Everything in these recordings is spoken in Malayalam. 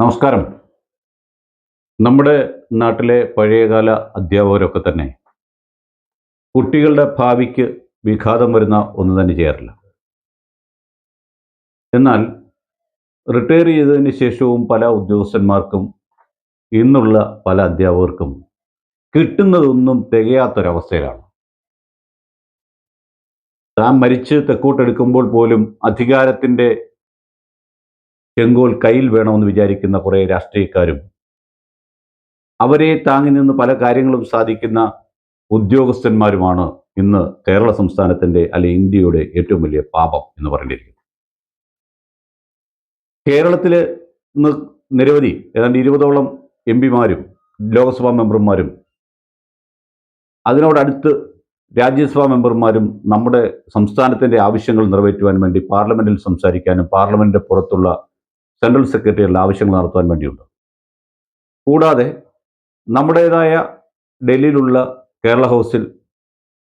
നമസ്കാരം. നമ്മുടെ നാട്ടിലെ പഴയകാല അധ്യാപകരൊക്കെ തന്നെ കുട്ടികളുടെ ഭാവിക്ക് വിഘാതം വരുന്ന ഒന്ന് തന്നെ ചെയ്യാറില്ല. എന്നാൽ റിട്ടയർ ചെയ്തതിന് ശേഷവും പല ഉദ്യോഗസ്ഥന്മാർക്കും ഇന്നുള്ള പല അധ്യാപകർക്കും കിട്ടുന്നതൊന്നും തികയാത്തൊരവസ്ഥയിലാണ്. താൻ മരിച്ച് തെക്കോട്ടെടുക്കുമ്പോൾ പോലും അധികാരത്തിന്റെ ചെങ്കോൽ കയ്യിൽ വേണമെന്ന് വിചാരിക്കുന്ന കുറേ രാഷ്ട്രീയക്കാരും അവരെ താങ്ങി നിന്ന് പല കാര്യങ്ങളും സാധിക്കുന്ന ഉദ്യോഗസ്ഥന്മാരുമാണ് ഇന്ന് കേരള സംസ്ഥാനത്തിന്റെ അല്ലെ ഇന്ത്യയുടെ ഏറ്റവും വലിയ പാപം എന്ന് പറഞ്ഞിരിക്കുന്നത്. കേരളത്തിൽ ഇന്ന് നിരവധി ഏതാണ്ട് ഇരുപതോളം എം പിമാരും ലോക്സഭാ മെമ്പർമാരും അതിനോടടുത്ത് രാജ്യസഭാ മെമ്പർമാരും നമ്മുടെ സംസ്ഥാനത്തിന്റെ ആവശ്യങ്ങൾ നിറവേറ്റുവാൻ വേണ്ടി പാർലമെന്റിൽ സംസാരിക്കാനും പാർലമെന്റിന്റെ പുറത്തുള്ള സെൻട്രൽ സെക്രട്ടറിയുടെ ആവശ്യങ്ങൾ നടത്തുവാൻ വേണ്ടിയുണ്ട്. കൂടാതെ നമ്മുടേതായ ഡൽഹിയിലുള്ള കേരള ഹൗസിൽ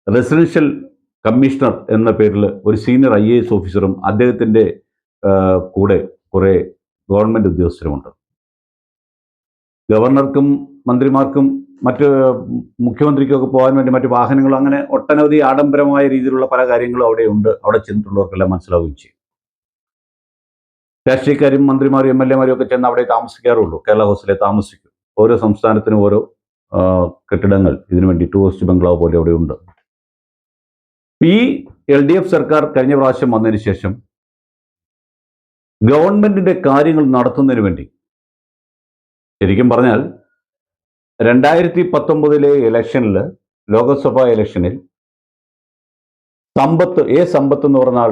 റെസിഡൻഷ്യൽ കമ്മീഷണർ എന്ന പേരിൽ ഒരു സീനിയർ ഐ എ എസ് ഓഫീസറും അദ്ദേഹത്തിന്റെ കൂടെ കുറേ ഗവൺമെന്റ് ഉദ്യോഗസ്ഥരുമുണ്ട്. ഗവർണർക്കും മന്ത്രിമാർക്കും മറ്റ് മുഖ്യമന്ത്രിക്കൊക്കെ പോകാൻ വേണ്ടി മറ്റ് വാഹനങ്ങളും അങ്ങനെ ഒട്ടനവധി ആഡംബരമായ രീതിയിലുള്ള പല കാര്യങ്ങളും അവിടെ ഉണ്ട് അവിടെ ചെന്നിട്ടുള്ളവർക്കെല്ലാം മനസ്സിലാവുകയും ചെയ്യും. രാഷ്ട്രീയക്കാരും മന്ത്രിമാരും എം എൽ എമാരും ഒക്കെ ചെന്ന് അവിടെ താമസിക്കാറുള്ളൂ. കേരള ഹൗസിലെ താമസിക്കും. ഓരോ സംസ്ഥാനത്തിനും ഓരോ കെട്ടിടങ്ങൾ. ഇതിനു വേണ്ടി ടൂറിസ്റ്റ് ബംഗ്ലാവ് പോലെ അവിടെ ഉണ്ട്. ഈ എൽ ഡി എഫ് സർക്കാർ കഴിഞ്ഞ പ്രാവശ്യം വന്നതിന് ശേഷം ഗവൺമെന്റിന്റെ കാര്യങ്ങൾ നടത്തുന്നതിന് വേണ്ടി ശരിക്കും പറഞ്ഞാൽ രണ്ടായിരത്തി പത്തൊമ്പതിലെ ഇലക്ഷനിൽ ലോക്സഭാ ഇലക്ഷനിൽ സമ്പത്ത് എ സമ്പത്ത് എന്ന് പറഞ്ഞാൽ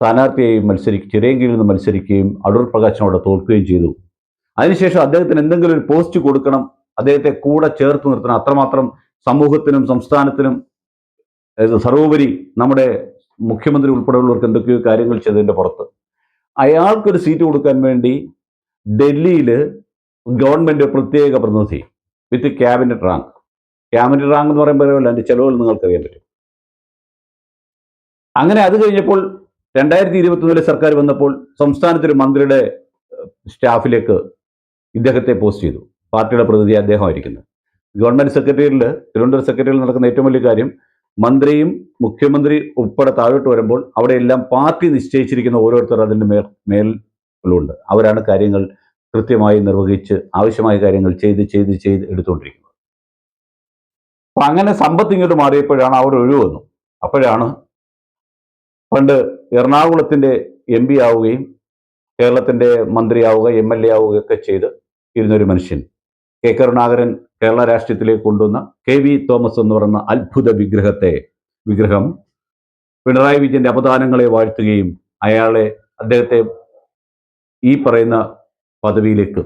സ്ഥാനാർത്ഥിയായി മത്സരിക്കും ചിറയൻകീഴിൽ നിന്ന് മത്സരിക്കുകയും അടൂർ പ്രകാശിനോട് തോൽക്കുകയും ചെയ്തു. അതിനുശേഷം അദ്ദേഹത്തിന് എന്തെങ്കിലും ഒരു പോസ്റ്റ് കൊടുക്കണം. അദ്ദേഹത്തെ കൂടെ ചേർത്ത് നിർത്തണം. അത്രമാത്രം സമൂഹത്തിനും സംസ്ഥാനത്തിനും സർവോപരി നമ്മുടെ മുഖ്യമന്ത്രി ഉൾപ്പെടെയുള്ളവർക്ക് എന്തൊക്കെയോ കാര്യങ്ങൾ ചെയ്തതിന്റെ പുറത്ത്. അയാൾക്കൊരു സീറ്റ് കൊടുക്കാൻ വേണ്ടി ഡൽഹിയിൽ ഗവൺമെന്റ് പ്രത്യേക പ്രതിനിധി with cabinet rank cabinet rank എന്ന് പറയുമ്പോൾ അതിന്റെ ചിലവുകൾ നിങ്ങൾക്കറിയാൻ പറ്റും. അങ്ങനെ അത് കഴിഞ്ഞപ്പോൾ രണ്ടായിരത്തി ഇരുപത്തൊന്നിലെ സർക്കാർ വന്നപ്പോൾ സംസ്ഥാനത്തൊരു മന്ത്രിയുടെ സ്റ്റാഫിലേക്ക് ഇദ്ദേഹത്തെ പോസ്റ്റ് ചെയ്തു. പാർട്ടിയുടെ പ്രതിനിധി അദ്ദേഹമായിരിക്കുന്നത്. ഗവൺമെന്റ് സെക്രട്ടറിയിൽ തിരുവനന്തപുരം സെക്രട്ടറിയിൽ നടക്കുന്ന ഏറ്റവും വലിയ കാര്യം മന്ത്രിയും മുഖ്യമന്ത്രി ഉൾപ്പെടെ താഴോട്ട് വരുമ്പോൾ അവിടെയെല്ലാം പാർട്ടി നിശ്ചയിച്ചിരിക്കുന്ന ഓരോരുത്തർ അതിന്റെ മേൽ മേലുണ്ട് അവരാണ് കാര്യങ്ങൾ കൃത്യമായി നിർവഹിച്ച് ആവശ്യമായ കാര്യങ്ങൾ ചെയ്ത് ചെയ്ത് ചെയ്ത് എടുത്തുകൊണ്ടിരിക്കുന്നത്. അപ്പം അങ്ങനെ സമ്പത്ത് ഇങ്ങോട്ട് മാറിയപ്പോഴാണ് അവർ ഒഴിവ് വന്നു. അപ്പോഴാണ് പണ്ട് എറണാകുളത്തിന്റെ എം പി ആവുകയും കേരളത്തിന്റെ മന്ത്രിയാവുക എം എൽ എ ആവുകയൊക്കെ ചെയ്ത് ഇരുന്നൊരു മനുഷ്യൻ. കെ കരുണാകരൻ കേരള രാഷ്ട്രീയത്തിലേക്ക് കൊണ്ടുവന്ന കെ വി തോമസ് എന്ന് പറയുന്ന അത്ഭുത വിഗ്രഹത്തെ വിഗ്രഹം. പിണറായി വിജയന്റെ അപദാനങ്ങളെ വാഴ്ത്തുകയും അയാളെ അദ്ദേഹത്തെ ഈ പറയുന്ന പദവിയിലേക്ക്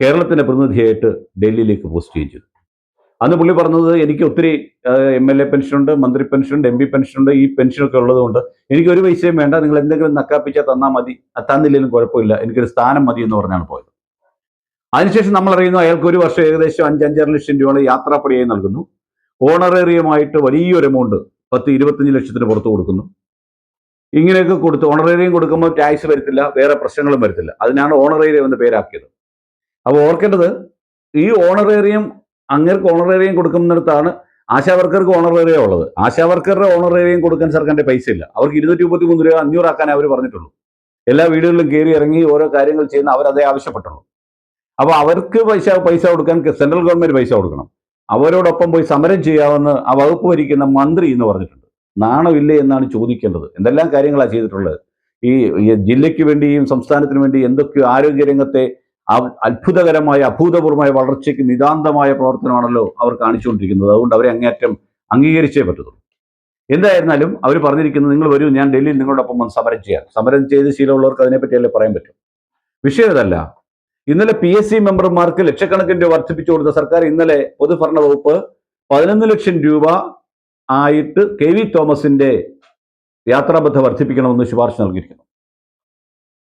കേരളത്തിന്റെ പ്രതിനിധിയായിട്ട് ഡൽഹിയിലേക്ക് പോസ്റ്റ് ചെയ്തു. അന്ന് പുള്ളി പറഞ്ഞത് എനിക്ക് ഒത്തിരി എം എൽ എ പെൻഷനുണ്ട് മന്ത്രി പെൻഷനുണ്ട് എം പി പെൻഷനുണ്ട് ഈ പെൻഷനൊക്കെ ഉള്ളതുകൊണ്ട് എനിക്ക് ഒരു പൈസയും വേണ്ട നിങ്ങൾ എന്തെങ്കിലും നക്കാപ്പിച്ചാൽ തന്നാൽ മതി തന്നില്ലെങ്കിലും കുഴപ്പമില്ല എനിക്കൊരു സ്ഥാനം മതി എന്ന് പറഞ്ഞാണ് പോയത്. അതിനുശേഷം നമ്മൾ അറിയുന്നു അയാൾക്ക് ഒരു വർഷം ഏകദേശം അഞ്ച് അഞ്ചര ലക്ഷം രൂപ യാത്രാപ്പടിയായി നൽകുന്നു. ഓണറേറിയമായിട്ട് വലിയൊരു എമൗണ്ട് പത്ത് ഇരുപത്തഞ്ച് ലക്ഷത്തിന് പുറത്ത് കൊടുക്കുന്നു. ഇങ്ങനെയൊക്കെ കൊടുത്ത് ഓണറേറിയം കൊടുക്കുമ്പോൾ ടാക്സ് വരത്തില്ല വേറെ പ്രശ്നങ്ങളും വരത്തില്ല. അതിനാണ് ഓണറേറിയം എന്ന് പേരാക്കിയത്. അപ്പോൾ ഓർക്കേണ്ടത് ഈ ഓണറേറിയം അങ്ങേർക്ക് ഓണറേറിയം കൊടുക്കുന്നിടത്താണ് ആശാ വർക്കർക്ക് ഓണറേറിയം ഉള്ളത്. ആശാ വർക്കറുടെ ഓണറേറിയം കൊടുക്കാൻ സർക്കാരിന്റെ പൈസ ഇല്ല. അവർക്ക് ഇരുന്നൂറ്റി മുപ്പത്തി മൂന്ന് രൂപ അഞ്ഞൂറാക്കാൻ അവർ പറഞ്ഞിട്ടുള്ളൂ. എല്ലാ വീടുകളിലും കയറി ഇറങ്ങി ഓരോ കാര്യങ്ങൾ ചെയ്യുന്ന അവരതേ ആവശ്യപ്പെട്ടുള്ളൂ. അപ്പോൾ അവർക്ക് പൈസ പൈസ കൊടുക്കാൻ സെൻട്രൽ ഗവൺമെന്റ് പൈസ കൊടുക്കണം. അവരോടൊപ്പം പോയി സമരം ചെയ്യാമെന്ന് ആ വകുപ്പ് ഭരിക്കുന്ന മന്ത്രി എന്ന് പറഞ്ഞിട്ടുണ്ട്. നാണമില്ലേ എന്നാണ് ചോദിക്കേണ്ടത്. എന്തെല്ലാം കാര്യങ്ങളാണ് ചെയ്തിട്ടുള്ളത്? ഈ ജില്ലയ്ക്ക് വേണ്ടിയും സംസ്ഥാനത്തിന് വേണ്ടി എന്തൊക്കെയോ ആരോഗ്യരംഗത്തെ അത്ഭുതകരമായ അഭൂതപൂർവമായ വളർച്ചയ്ക്ക് നിതാന്തമായ പ്രവർത്തനമാണല്ലോ അവർ കാണിച്ചുകൊണ്ടിരിക്കുന്നത്. അതുകൊണ്ട് അവരെ അങ്ങേറ്റം അംഗീകരിച്ചേ പറ്റത്തുള്ളൂ. എന്തായിരുന്നാലും അവർ പറഞ്ഞിരിക്കുന്നത് നിങ്ങൾ വരൂ ഞാൻ ഡൽഹിയിൽ നിങ്ങളോടൊപ്പം വന്ന് സമരം ചെയ്യാം. സമരം ചെയ്ത് ശീലമുള്ളവർക്ക് അതിനെപ്പറ്റിയല്ലേ പറയാൻ പറ്റും? വിഷയം ഇതല്ല ഇന്നലെ പി എസ് സി മെമ്പർമാർക്ക് ലക്ഷക്കണക്കിന് രൂപ വർദ്ധിപ്പിച്ചു കൊടുത്ത സർക്കാർ ഇന്നലെ പൊതുഭരണ വകുപ്പ് പതിനൊന്ന് ലക്ഷം രൂപ ആയിട്ട് കെ വി തോമസിന്റെ യാത്രാബദ്ധ വർദ്ധിപ്പിക്കണമെന്ന് ശുപാർശ നൽകിയിരിക്കുന്നു.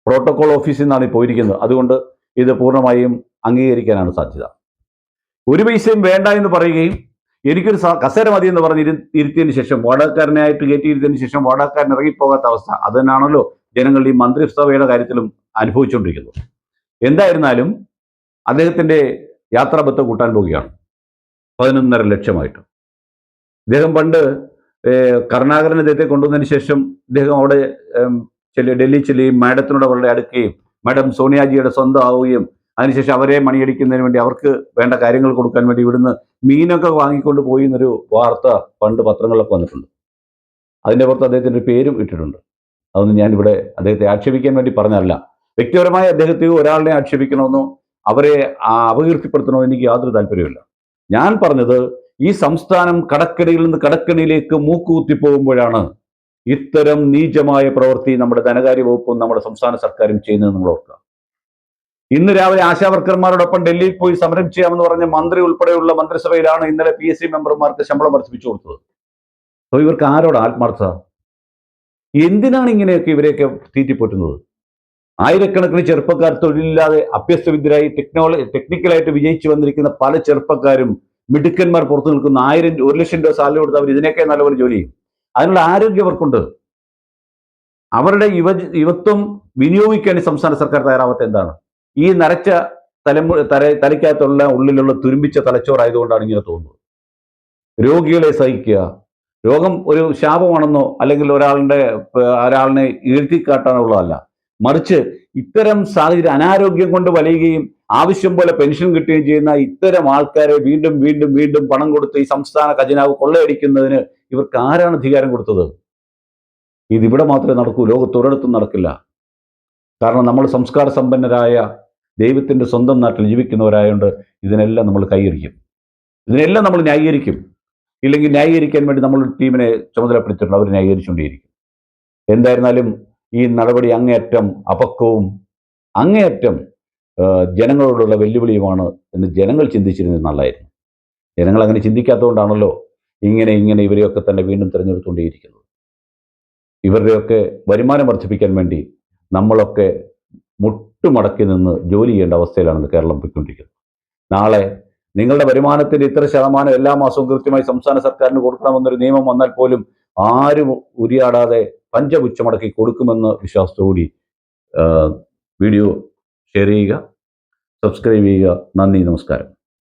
പ്രോട്ടോകോൾ ഓഫീസിൽ നിന്നാണ് പോയിരിക്കുന്നത്. അതുകൊണ്ട് ഇത് പൂർണമായും അംഗീകരിക്കാനാണ് സാധ്യത. ഒരു പൈസയും വേണ്ട എന്ന് പറയുകയും എനിക്കൊരു കസേര മതി എന്ന് പറഞ്ഞ് ഇരു ഇരുത്തിയതിന് ശേഷം വാടകക്കാരനായിട്ട് കയറ്റിയിരുത്തിയതിന് ശേഷം വാടകക്കാരൻ ഇറങ്ങിപ്പോകാത്ത അവസ്ഥ അത് തന്നെയാണല്ലോ ജനങ്ങൾ ഈ മന്ത്രിസഭയുടെ കാര്യത്തിലും അനുഭവിച്ചുകൊണ്ടിരിക്കുന്നത്. എന്തായിരുന്നാലും അദ്ദേഹത്തിന്റെ യാത്രാബത്ത കൂട്ടാൻ പോവുകയാണ്. പതിനൊന്നര ലക്ഷമായിട്ട്. ഇദ്ദേഹം പണ്ട് കരുണാകരൻ അദ്ദേഹത്തെ കൊണ്ടുവന്നതിന് ശേഷം ഇദ്ദേഹം അവിടെ ചെല്ലി ഡൽഹി ചെല്ലുകയും മാഡത്തിനോട് വളരെ അടുക്കുകയും മാഡം സോണിയാജിയുടെ സ്വന്തം ആവുകയും അതിനുശേഷം അവരെ മണിയടിക്കുന്നതിന് വേണ്ടി അവർക്ക് വേണ്ട കാര്യങ്ങൾ കൊടുക്കാൻ വേണ്ടി ഇവിടുന്ന് മീനൊക്കെ വാങ്ങിക്കൊണ്ട് പോയി എന്നൊരു വാർത്ത പണ്ട് പത്രങ്ങളിലൊക്കെ വന്നിട്ടുണ്ട്. അതിന്റെ പുറത്ത് അദ്ദേഹത്തിന്റെ ഒരു പേരും ഇട്ടിട്ടുണ്ട്. അതൊന്നും ഞാനിവിടെ അദ്ദേഹത്തെ ആക്ഷേപിക്കാൻ വേണ്ടി പറഞ്ഞതല്ല. വ്യക്തിപരമായി അദ്ദേഹത്തെ ഒരാളിനെ ആക്ഷേപിക്കണമെന്നോ അവരെ അപകീർത്തിപ്പെടുത്തണമെന്നോ എനിക്ക് യാതൊരു താല്പര്യമില്ല ഞാൻ പറഞ്ഞത് ഈ സംസ്ഥാനം കടക്കണിയിൽ നിന്ന് കടക്കണിയിലേക്ക് മൂക്കുകുത്തി പോകുമ്പോഴാണ് ഇത്തരം നീചമായ പ്രവൃത്തി നമ്മുടെ ധനകാര്യ വകുപ്പും നമ്മുടെ സംസ്ഥാന സർക്കാരും ചെയ്യുന്നത് നമ്മൾ ഓർക്കുക. ഇന്ന് രാവിലെ ആശാവർക്കർമാരോടൊപ്പം ഡൽഹിയിൽ പോയി സമരം ചെയ്യാമെന്ന് പറഞ്ഞ മന്ത്രി ഉൾപ്പെടെയുള്ള മന്ത്രിസഭയിലാണ് ഇന്നലെ പി എസ് സി മെമ്പർമാർക്ക് ശമ്പളം വർദ്ധിപ്പിച്ചു കൊടുത്തത്. അപ്പോൾ ഇവർക്ക് ആരോട് ആത്മാർത്ഥത? എന്തിനാണ് ഇങ്ങനെയൊക്കെ ഇവരെയൊക്കെ തീറ്റിപ്പോറ്റുന്നത്? ആയിരക്കണക്കിന് ചെറുപ്പക്കാർ തൊഴിലില്ലാതെ അഭ്യസ്തവിദ്യരായി ടെക്നോളജി ടെക്നിക്കലായിട്ട് വിജയിച്ചു വന്നിരിക്കുന്ന പല ചെറുപ്പക്കാരും മിടുക്കന്മാർ പുറത്തു നിൽക്കുന്ന ആയിരം ഒരു ലക്ഷം രൂപ സാലറി കൊടുത്ത് അവർ ഇതിനൊക്കെ നല്ലപോലെ ജോലി ചെയ്യും. അതിനുള്ള ആരോഗ്യം അവർക്കുണ്ട്. അവരുടെ യുവ യുവത്വം വിനിയോഗിക്കാൻ സംസ്ഥാന സർക്കാർ തയ്യാറാവാത്ത എന്താണ്? ഈ നരച്ച തലമു തല തലയ്ക്കകത്തുള്ള ഉള്ളിലുള്ള തുരുമ്പിച്ച തലച്ചോറായതുകൊണ്ടാണ് ഇങ്ങനെ തോന്നുന്നത്. രോഗികളെ സഹിക്കുക. രോഗം ഒരു ശാപമാണെന്നോ അല്ലെങ്കിൽ ഒരാളുടെ ഒരാളിനെ ഈഴ്ത്തിക്കാട്ടാനുള്ളതല്ല മറിച്ച് ഇത്തരം സാഹചര്യം അനാരോഗ്യം കൊണ്ട് വലയുകയും ആവശ്യം പോലെ പെൻഷൻ കിട്ടുകയും ചെയ്യുന്ന ഇത്തരം ആൾക്കാരെ വീണ്ടും വീണ്ടും വീണ്ടും പണം കൊടുത്ത് ഈ സംസ്ഥാന ഖജനാവ് കൊള്ളയടിക്കുന്നതിന് ഇവർക്ക് ആരാണ് അധികാരം കൊടുത്തത്. ഇതിവിടെ മാത്രമേ നടക്കൂ. ലോകത്ത് ഒരിടത്തും നടക്കില്ല. കാരണം നമ്മൾ സംസ്കാര സമ്പന്നരായ ദൈവത്തിന്റെ സ്വന്തം നാട്ടിൽ ജീവിക്കുന്നവരായതുകൊണ്ട് ഇതിനെല്ലാം നമ്മൾ കൈയിരിക്കും ഇതിനെല്ലാം നമ്മൾ ന്യായീകരിക്കും. ഇല്ലെങ്കിൽ ന്യായീകരിക്കാൻ വേണ്ടി നമ്മൾ ടീമിനെ ചുമതലപ്പെടുത്തിയിട്ടുണ്ട്. അവർ ന്യായീകരിച്ചുകൊണ്ടേയിരിക്കും. എന്തായിരുന്നാലും ഈ നടപടി അങ്ങേയറ്റം അപക്വവും അങ്ങേയറ്റം ജനങ്ങളോടുള്ള വെല്ലുവിളിയുമാണ് എന്ന് ജനങ്ങൾ ചിന്തിച്ചിരുന്നത് നല്ലതായിരുന്നു. ജനങ്ങൾ അങ്ങനെ ചിന്തിക്കാത്തതുകൊണ്ടാണല്ലോ ഇങ്ങനെ ഇങ്ങനെ ഇവരെയൊക്കെ തന്നെ വീണ്ടും തിരഞ്ഞെടുത്തുകൊണ്ടേയിരിക്കുന്നത് ഇവരുടെയൊക്കെ വരുമാനം വർദ്ധിപ്പിക്കാൻ വേണ്ടി നമ്മളൊക്കെ മുട്ടുമടക്കി നിന്ന് ജോലി ചെയ്യേണ്ട അവസ്ഥയിലാണ് കേരളം പോയിക്കൊണ്ടിരിക്കുന്നത്. നാളെ നിങ്ങളുടെ വരുമാനത്തിന്റെ ഇത്ര ശതമാനം എല്ലാ മാസവും കൃത്യമായി സംസ്ഥാന സർക്കാരിന് കൊടുക്കണമെന്നൊരു നിയമം വന്നാൽ പോലും ആരും ഉരിയാടാതെ പഞ്ചപുച്ഛമടക്കി കൊടുക്കുമെന്ന് വിശ്വാസത്തോടി വീഡിയോ ഷെയർ ചെയ്യുക സബ്സ്ക്രൈബ് ചെയ്യുക. നന്ദി നമസ്കാരം.